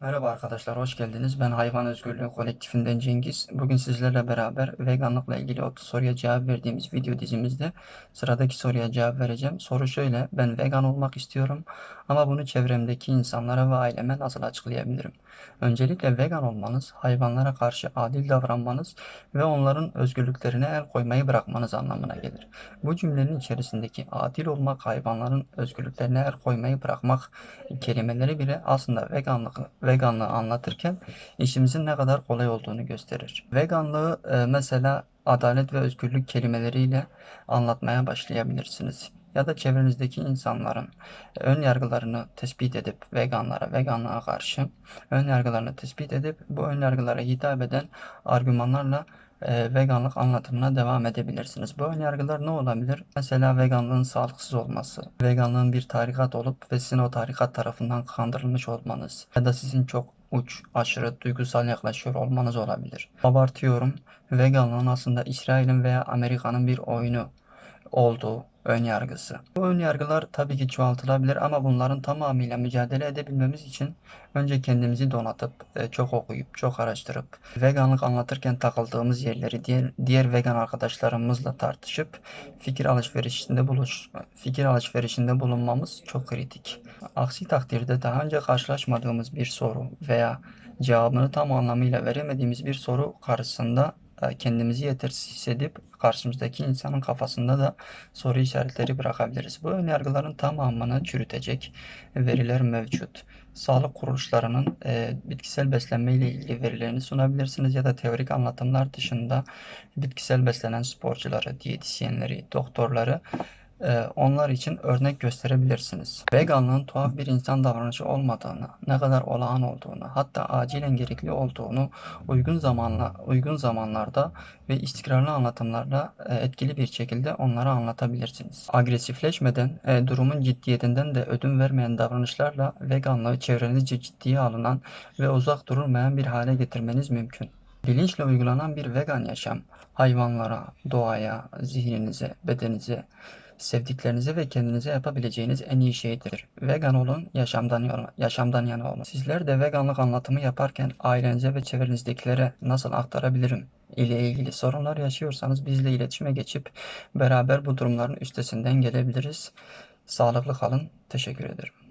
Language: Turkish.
Merhaba arkadaşlar, hoş geldiniz. Ben Hayvan Özgürlüğü Kolektifinden Cengiz. Bugün sizlerle beraber veganlıkla ilgili 30 soruya cevap verdiğimiz video dizimizde sıradaki soruya cevap vereceğim. Soru şöyle, ben vegan olmak istiyorum ama bunu çevremdeki insanlara ve aileme nasıl açıklayabilirim? Öncelikle vegan olmanız, hayvanlara karşı adil davranmanız ve onların özgürlüklerine el koymayı bırakmanız anlamına gelir. Bu cümlenin içerisindeki adil olmak, hayvanların özgürlüklerine el koymayı bırakmak kelimeleri bile aslında veganlık veganlığı anlatırken işimizin ne kadar kolay olduğunu gösterir. Veganlığı e, mesela adalet ve özgürlük kelimeleriyle anlatmaya başlayabilirsiniz. Ya da çevrenizdeki insanların ön yargılarını tespit edip veganlara, veganlığa karşı ön yargılarını tespit edip bu ön yargılara hitap eden argümanlarla e, veganlık anlatımına devam edebilirsiniz. Bu ön yargılar ne olabilir? Mesela veganlığın sağlıksız olması, veganlığın bir tarikat olup ve sizin o tarikat tarafından kandırılmış olmanız ya da sizin çok uç, aşırı duygusal yaklaşıyor olmanız olabilir. Abartıyorum. Veganlığın aslında İsrail'in veya Amerika'nın bir oyunu olduğu ön yargısı. Bu ön yargılar tabii ki çoğaltılabilir ama bunların tamamıyla mücadele edebilmemiz için önce kendimizi donatıp, e, çok okuyup, çok araştırıp, veganlık anlatırken takıldığımız yerleri diğer, diğer vegan arkadaşlarımızla tartışıp fikir alışverişinde buluş, fikir alışverişinde bulunmamız çok kritik. Aksi takdirde daha önce karşılaşmadığımız bir soru veya cevabını tam anlamıyla veremediğimiz bir soru karşısında kendimizi yetersiz hissedip karşımızdaki insanın kafasında da soru işaretleri bırakabiliriz. Bu önyargıların tamamını çürütecek veriler mevcut. Sağlık kuruluşlarının e, bitkisel beslenme ile ilgili verilerini sunabilirsiniz ya da teorik anlatımlar dışında bitkisel beslenen sporcuları, diyetisyenleri, doktorları e, onlar için örnek gösterebilirsiniz. Veganlığın tuhaf bir insan davranışı olmadığını, ne kadar olağan olduğunu, hatta acilen gerekli olduğunu uygun zamanla uygun zamanlarda ve istikrarlı anlatımlarla e, etkili bir şekilde onlara anlatabilirsiniz. Agresifleşmeden, e, durumun ciddiyetinden de ödün vermeyen davranışlarla veganlığı çevrenizce ciddiye alınan ve uzak durulmayan bir hale getirmeniz mümkün. Bilinçle uygulanan bir vegan yaşam, hayvanlara, doğaya, zihninize, bedeninize, sevdiklerinize ve kendinize yapabileceğiniz en iyi şeydir. Vegan olun, yaşamdan yana, yaşamdan yana olun. Sizler de veganlık anlatımı yaparken ailenize ve çevrenizdekilere nasıl aktarabilirim ile ilgili sorunlar yaşıyorsanız bizle iletişime geçip beraber bu durumların üstesinden gelebiliriz. Sağlıklı kalın. Teşekkür ederim.